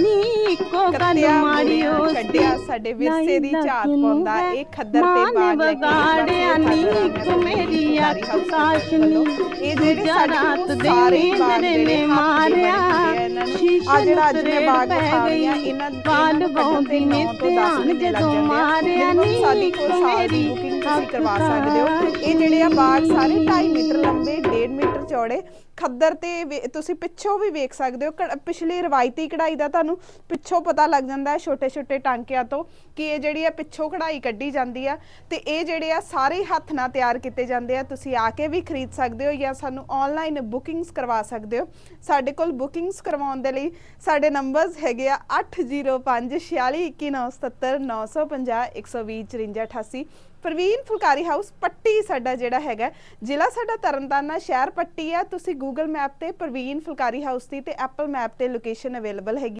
ਨੀ ਇੱਕੋ ਗੱਲ ਕੱਤਿਆ ਮਾੜੀ ਮੁੰਡਿਆਂ ਉਸ ਕੱਢਿਆ ਸਾਡੇ ਵਿਰਸੇ ਦੀ ਝਾਤ ਪਾਉਂਦਾ ਇਹ ਖੱਦਰ ਤੇ ਮਾਂ ਬਾਗ ਲੈ ਵਿਗਾੜਿਆ ਨੀ ਮੇਰੀ ਅੱਖ ਕਾਸ਼ਨੀ ਇਹ ਜਿਹੜੇ ਰਾਤ ਦੇ ਨੇ ਮਾਰਿਆ। ਆ ਇਹਨਾਂ ਜਿਹੜਾ ਅੱਜ ਮੈਂ ਬਾਗ ਬਾਲ ਨੂੰ ਧਿਆਨ ਜਦੋਂ। ਮਾਰਿਆ ਨੀ ਸਾਡੀ ਕੋਲ ਸਾਲ ਦੀ ਬੁਕਿੰਗ ਤੁਸੀਂ ਕਰਵਾ ਸਕਦੇ ਹੋ। ਇਹ ਜਿਹੜੇ ਆ ਬਾਗ ਸਾਰੇ 2.5 ਮੀਟਰ ਲੰਬੇ 1.5 ਮੀਟਰ ਚੌੜੇ ਖੱਦਰ ਤੇ ਵੇ- ਤੁਸੀਂ ਪਿੱਛੋਂ ਵੀ ਵੇਖ ਸਕਦੇ ਹੋ, ਕੜ- ਪਿਛਲੀ ਰਵਾਇਤੀ ਕਢਾਈ ਦਾ ਤੁਹਾਨੂੰ ਪਿੱਛੋਂ ਪਤਾ ਲੱਗ ਜਾਂਦਾ ਹੈ ਛੋਟੇ ਛੋਟੇ ਟਾਂਕਿਆਂ ਤੋਂ ਕਿ ਇਹ ਜਿਹੜੀ ਆ ਪਿੱਛੋਂ ਕਢਾਈ ਕੱਢੀ ਜਾਂਦੀ ਆ ਤੇ ਇਹ ਜਿਹੜੇ ਆ ਸਾਰੇ ਹੱਥ ਨਾਲ ਤਿਆਰ ਕੀਤੇ ਜਾਂਦੇ ਆ। ਤੁਸੀਂ ਆ ਕੇ ਵੀ ਖਰੀਦ ਸਕਦੇ ਹੋ ਜਾਂ ਸਾਨੂੰ ਆਨਲਾਈਨ ਬੁਕਿੰਗਸ ਕਰਵਾ ਸਕਦੇ ਹੋ। ਸਾਡੇ ਕੋਲ ਬੁਕਿੰਗਸ ਕਰਵਾਉਣ ਦੇ ਲਈ ਸਾਡੇ ਨੰਬਰਸ ਹੈਗੇ ਆ 805 462197 950 120 5488 ਪ੍ਰਵੀਨ ਫੁਲਕਾਰੀ ਹਾਊਸ ਪੱਟੀ ਸਾਡਾ ਜਿਹੜਾ ਹੈਗਾ ਜ਼ਿਲ੍ਹਾ ਸਾਡਾ ਤਰਨਤਾਰਨ ਸ਼ਹਿਰ ਪੱਟੀ ਆ, ਤੁਸੀਂ ਗੂਗਲ ਮੈਪ ਤੇ ਪ੍ਰਵੀਨ ਫੁਲਕਾਰੀ ਹਾਊਸ ਦੀ ਤੇ ਐਪਲ ਮੈਪ ਤੇ ਲੋਕੇਸ਼ਨ ਅਵੇਲੇਬਲ ਹੈਗੀ